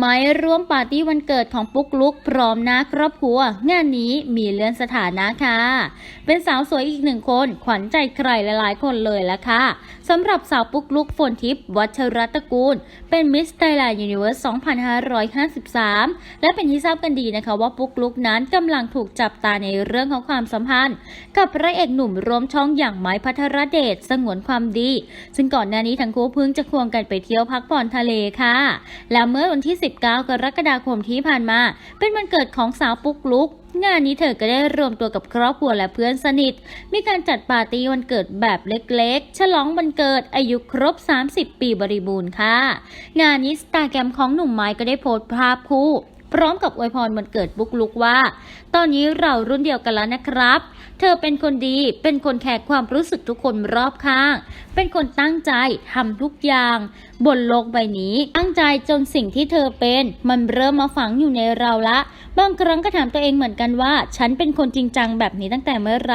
ไม้ร่วมปาร์ตี้วันเกิดของปุ๊กลุกพร้อมน้าครอบครัว งานนี้มีเลื่อนสถานะค่ะ เป็นสาวสวยอีกหนึ่งคน ขวัญใจใครหลายๆ คนเลยละค่ะสำหรับสาวปุ๊กลุกฝนทิพย์วัชรัตกูล เป็นมิสไทยแลนด์ยูนิเวอร์ส2553 และเป็นที่ทราบกันดีนะคะว่าปุ๊กลุกนั้นกำลังถูกจับตาในเรื่องของความสัมพันธ์ กับพระเอกหนุ่มร่วมช่องอย่างไม้พัทรเดชสงวนความดี ซึ่งก่อนหน้านี้ทั้งคู่เพิ่งจะควงกันไปเที่ยวพักผ่อนทะเลค่ะ และเมื่อวันที่19 กรกฎาคมที่ผ่านมา เป็นวันเกิดของสาวปุ๊กลุก งานนี้เธอก็ได้รวมตัวกับครอบครัวและเพื่อนสนิท มีการจัดปาร์ตี้วันเกิดแบบเล็กๆ ฉลองวันเกิดอายุครบ 30 ปีบริบูรณ์ค่ะ งานนี้สตาแกรมของหนุ่มไม้ก็ได้โพสต์ภาพคู่พร้อมกับอวยพรวันเกิดบุกลุกว่า ตอนนี้เรารุ่นเดียวกันแล้วนะครับ เธอเป็นคนดี เป็นคนแคร์ความรู้สึกทุกคนรอบข้าง เป็นคนตั้งใจทำทุกอย่าง บนโลกใบนี้ ตั้งใจจนสิ่งที่เธอเป็น มันเริ่มมาฝังอยู่ในเราละ บางครั้งก็ถามตัวเองเหมือนกันว่า ฉันเป็นคนจริงจังแบบนี้ตั้งแต่เมื่อไร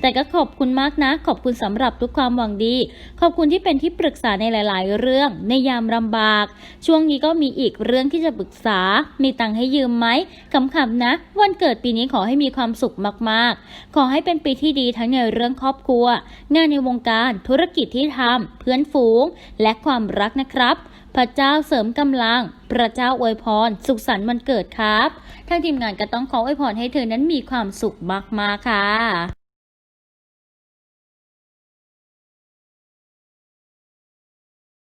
แต่ก็ขอบคุณมากนะ ขอบคุณสำหรับทุกความหวังดี ขอบคุณที่เป็นที่ปรึกษาในหลาย ๆ เรื่อง ในยามลำบาก ช่วงนี้ก็มีอีกเรื่องที่จะปรึกษา มีตังค์ให้ยืมไหมขำๆนะ วันเกิดปีนี้ขอให้มีความสุขมาก ๆ ขอให้เป็นปีที่ดีทั้งในเรื่องครอบครัว งานในวงการ ธุรกิจที่ทำเพื่อนฝูง และความรักนะครับ พระเจ้าเสริมกำลัง พระเจ้าอวยพร สุขสันต์วันเกิดครับทางทีมงานก็ต้องขออวยพรให้เธอนั้นมีความสุขมากๆค่ะ